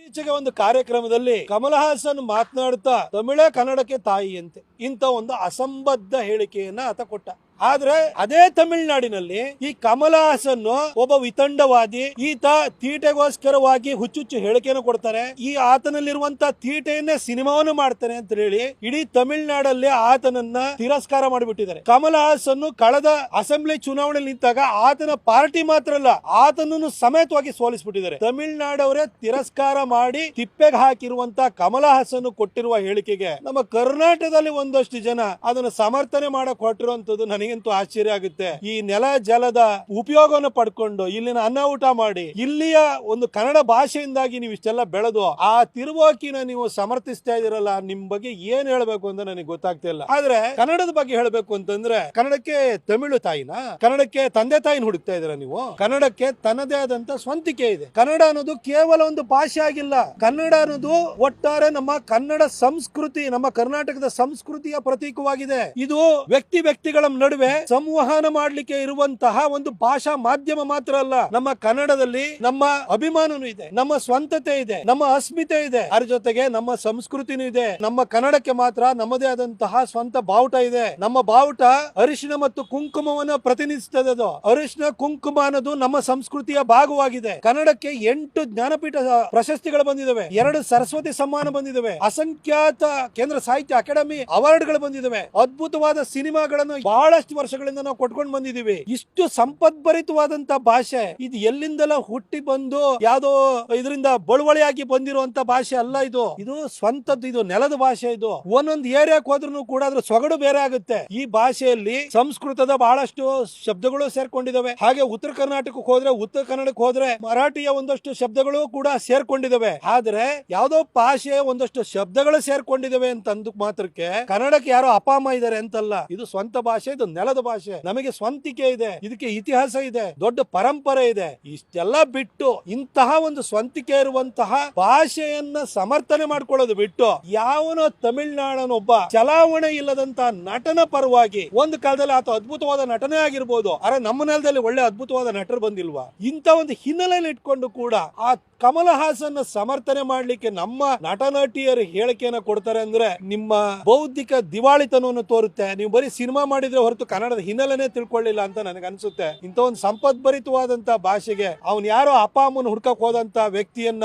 ಇತ್ತೀಚೆಗೆ ಒಂದು ಕಾರ್ಯಕ್ರಮದಲ್ಲಿ ಕಮಲ್ ಹಾಸನ್ ಮಾತನಾಡುತ್ತಾ, ತಮಿಳ ಕನ್ನಡಕ್ಕೆ ತಾಯಿಯಂತೆ. ಇಂಥ ಒಂದು ಅಸಂಬದ್ಧ ಹೇಳಿಕೆಯನ್ನ ಆತ ಕೊಟ್ಟ. ಆದ್ರೆ ಅದೇ ತಮಿಳುನಾಡಿನಲ್ಲಿ ಈ ಕಮಲ ಹಾಸನ್ ಒಬ್ಬ ವಿತಂಡವಾದಿ ಈತ ತೀಟೆಗೋಸ್ಕರವಾಗಿ ಹುಚ್ಚುಚ್ಚು ಹೇಳಿಕೆಯನ್ನು ಕೊಡ್ತಾರೆ. ಈ ಆತನಲ್ಲಿರುವಂತ ತೀಟೆಯನ್ನೇ ಸಿನಿಮಾವನ್ನು ಮಾಡ್ತಾನೆ ಅಂತ ಹೇಳಿ ಇಡೀ ತಮಿಳುನಾಡಲ್ಲಿ ಆತನನ್ನ ತಿರಸ್ಕಾರ ಮಾಡಿಬಿಟ್ಟಿದ್ದಾರೆ. ಕಮಲ ಹಾಸನ್ ಕಳೆದ ಅಸೆಂಬ್ಲಿ ಚುನಾವಣೆ ನಿಂತಾಗ ಆತನ ಪಾರ್ಟಿ ಮಾತ್ರ ಅಲ್ಲ, ಆತನನ್ನು ಸಮೇತವಾಗಿ ಸೋಲಿಸ್ಬಿಟ್ಟಿದ್ದಾರೆ. ತಮಿಳುನಾಡವರೇ ತಿರಸ್ಕಾರ ಮಾಡಿ ತಿಪ್ಪೆಗೆ ಹಾಕಿರುವಂತ ಕಮಲ ಹಾಸನ್ ಕೊಟ್ಟಿರುವ ಹೇಳಿಕೆಗೆ ನಮ್ಮ ಕರ್ನಾಟಕದಲ್ಲಿ ಒಂದಷ್ಟು ಜನ ಅದನ್ನು ಸಮರ್ಥನೆ ಮಾಡಕ್ ಹೊರಟಿರುವಂತದ್ದು ನನಗಂತೂ ಆಶ್ಚರ್ಯ ಆಗುತ್ತೆ. ಈ ನೆಲ ಜಲದ ಉಪಯೋಗವನ್ನು ಪಡ್ಕೊಂಡು ಇಲ್ಲಿನ ಅನ್ನ ಊಟ ಮಾಡಿ, ಇಲ್ಲಿಯ ಒಂದು ಕನ್ನಡ ಭಾಷೆಯಿಂದಾಗಿ ನೀವು ಇಷ್ಟೆಲ್ಲ ಬೆಳೆದು, ಆ ತಿರುವಾಕಿನ ನೀವು ಸಮರ್ಥಿಸ್ತಾ ಇದೀರಲ್ಲ ನಿಮ್ ಬಗ್ಗೆ ಏನ್ ಹೇಳ್ಬೇಕು ಅಂತ ನನಗೆ ಗೊತ್ತಾಗ್ತಾ ಇಲ್ಲ. ಆದ್ರೆ ಕನ್ನಡದ ಬಗ್ಗೆ ಹೇಳ್ಬೇಕು ಅಂತಂದ್ರೆ, ಕನ್ನಡಕ್ಕೆ ತಮಿಳು ತಾಯಿನ? ಕನ್ನಡಕ್ಕೆ ತಂದೆ ತಾಯಿನ ಹುಡುಕ್ತಾ ಇದೀರ ನೀವು? ಕನ್ನಡಕ್ಕೆ ತನ್ನದೇ ಆದಂತ ಸ್ವಂತಿಕೆ ಇದೆ. ಕನ್ನಡ ಅನ್ನೋದು ಕೇವಲ ಒಂದು ಭಾಷೆ ಆಗಿಲ್ಲ. ಕನ್ನಡ ಅನ್ನೋದು ಒಟ್ಟಾರೆ ನಮ್ಮ ಕನ್ನಡ ಸಂಸ್ಕೃತಿ, ನಮ್ಮ ಕರ್ನಾಟಕದ ಸಂಸ್ಕೃತಿಯ ಪ್ರತೀಕವಾಗಿದೆ. ಇದು ವ್ಯಕ್ತಿ ವ್ಯಕ್ತಿಗಳ ನಡುವೆ ಸಂವಹನ ಮಾಡ್ಲಿಕ್ಕೆ ಇರುವಂತಹ ಒಂದು ಭಾಷಾ ಮಾಧ್ಯಮ ಮಾತ್ರ ಅಲ್ಲ, ನಮ್ಮ ಕನ್ನಡದಲ್ಲಿ ನಮ್ಮ ಅಭಿಮಾನನೂ ಇದೆ, ನಮ್ಮ ಸ್ವಂತತೆ ಇದೆ, ನಮ್ಮ ಅಸ್ಮಿತೆ ಇದೆ. ಅದರ ಜೊತೆಗೆ ನಮ್ಮ ಸಂಸ್ಕೃತಿನೂ ಇದೆ. ನಮ್ಮ ಕನ್ನಡಕ್ಕೆ ಮಾತ್ರ ನಮ್ಮದೇ ಆದಂತಹ ಸ್ವಂತ ಬಾವುಟ ಇದೆ. ನಮ್ಮ ಬಾವುಟ ಅರಿಶಿನ ಮತ್ತು ಕುಂಕುಮವನ್ನು ಪ್ರತಿನಿಧಿಸುತ್ತದೆ ಅದು ಅರಿಶಿನ, ಕುಂಕುಮ ಅನ್ನೋದು ನಮ್ಮ ಸಂಸ್ಕೃತಿಯ ಭಾಗವಾಗಿದೆ. ಕನ್ನಡಕ್ಕೆ ಎಂಟು ಜ್ಞಾನಪೀಠ ಪ್ರಶಸ್ತಿಗಳು ಬಂದಿದ್ದಾವೆ ಎರಡು ಸರಸ್ವತಿ ಸಮ್ಮಾನ ಬಂದಿದ್ದಾವೆ ಅಸಂಖ್ಯಾತ ಕೇಂದ್ರ ಸಾಹಿತ್ಯ ಅಕಾಡೆಮಿ ಅವಾರ್ಡ್ಗಳು ಬಂದಿದ್ದಾವೆ ಅದ್ಭುತವಾದ ಸಿನಿಮಾಗಳನ್ನು ಬಹಳಷ್ಟು ವರ್ಷಗಳಿಂದ ನಾವು ಕೊಟ್ಕೊಂಡು ಬಂದಿದೀವಿ ಇಷ್ಟು ಸಂಪದ್ಭರಿತವಾದಂತ ಭಾಷೆ, ಇದು ಎಲ್ಲಿಂದಲ ಹುಟ್ಟಿ ಬಂದು ಯಾವ್ದೋ ಇದರಿಂದ ಬಳುವಳಿಯಾಗಿ ಬಂದಿರುವಂತ ಭಾಷೆ ಅಲ್ಲ ಇದು. ಇದು ಸ್ವಂತದ್ದು, ಇದು ನೆಲದ ಭಾಷೆ ಇದು. ಒಂದೊಂದು ಏರಿಯಾಕ್ ಹೋದ್ರು ಕೂಡ ಅದ್ರ ಸೊಗಡು ಬೇರೆ ಆಗುತ್ತೆ. ಈ ಭಾಷೆಯಲ್ಲಿ ಸಂಸ್ಕೃತದ ಬಹಳಷ್ಟು ಶಬ್ದಗಳು ಸೇರ್ಕೊಂಡಿದಾವೆ. ಹಾಗೆ ಉತ್ತರ ಕರ್ನಾಟಕಕ್ಕೆ ಹೋದ್ರೆ ಉತ್ತರ ಕನ್ನಡಕ್ಕೆ ಹೋದ್ರೆ ಮರಾಠಿಯ ಒಂದಷ್ಟು ಶಬ್ದಗಳು ಕೂಡ ಸೇರ್ಕೊಂಡಿದಾವೆ. ಆದ್ರೆ ಯಾವ್ದೋ ಭಾಷೆ ಒಂದಷ್ಟು ಶಬ್ದಗಳು ಸೇರ್ಕೊಂಡಿದಾವೆ ಅಂತ ಅಂದ ಮಾತ್ರಕ್ಕೆ ಕನ್ನಡಕ್ಕೆ ಯಾರೋ ಅಪಾಮ ಇದಾರೆ ಅಂತಲ್ಲ. ಇದು ಸ್ವಂತ ಭಾಷೆ, ಇದು ನೆಲದ ಭಾಷೆ. ನಮಗೆ ಸ್ವಂತಿಕೆ ಇದೆ. ಇದಕ್ಕೆ ಇತಿಹಾಸ ಇದೆ. ದೊಡ್ಡ ಪರಂಪರೆ ಇದೆ. ಇಷ್ಟೆಲ್ಲ ಬಿಟ್ಟು ಇಂತಹ ಒಂದು ಸ್ವಂತಿಕೆ ಇರುವಂತಹ ಭಾಷೆಯನ್ನ ಸಮರ್ಥನೆ ಮಾಡ್ಕೊಳ್ಳೋದು ಬಿಟ್ಟು ಯಾವನೋ ತಮಿಳ್ನಾಡನೊಬ್ಬ ಚಲಾವಣೆ ಇಲ್ಲದಂತ ನಟನ ಪರವಾಗಿ ಒಂದು ಕಾಲದಲ್ಲಿ ಆತ ಅದ್ಭುತವಾದ ನಟನೆ ಆಗಿರ್ಬೋದು. ಅರೆ ನಮ್ಮ ನೆಲದಲ್ಲಿ ಒಳ್ಳೆ ಅದ್ಭುತವಾದ ನಟರು ಬಂದಿಲ್ವಾ? ಇಂತ ಒಂದು ಹಿನ್ನೆಲೆಯಲ್ಲಿ ಇಟ್ಕೊಂಡು ಕೂಡ ಆ ಕಮಲ ಹಾಸನ್ ಸಮರ್ಥನೆ ಮಾಡಲಿಕ್ಕೆ ನಮ್ಮ ನಟ ನಟಿಯರು ಹೇಳಿಕೆಯನ್ನ ಕೊಡ್ತಾರೆ ಅಂದ್ರೆ ನಿಮ್ಮ ಬೌದ್ಧಿಕ ದಿವಾಳಿತನವನ್ನು ತೋರುತ್ತೆ. ನೀವು ಬರೀ ಸಿನಿಮಾ ಮಾಡಿದ್ರೆ ಹೊರತು ಕನ್ನಡದ ಹಿನ್ನೆಲೆನೆ ತಿಳ್ಕೊಳ್ಳಿಲ್ಲ ಅಂತ ನನಗೆ ಅನ್ಸುತ್ತೆ. ಇಂಥ ಒಂದು ಸಂಪದ್ಭರಿತವಾದಂತ ಭಾಷೆಗೆ ಅವ್ನು ಯಾರೋ ಅಪ್ಪ ಅಮ್ಮನ ಹುಡ್ಕಕ್ ಹೋದಂತ ವ್ಯಕ್ತಿಯನ್ನ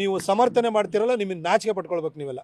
ನೀವು ಸಮರ್ಥನೆ ಮಾಡ್ತಿರಲ್ಲ ನಿಮಗೆ ನಾಚಿಕೆ ಪಟ್ಕೊಳ್ಬೇಕು ನೀವೆಲ್ಲ.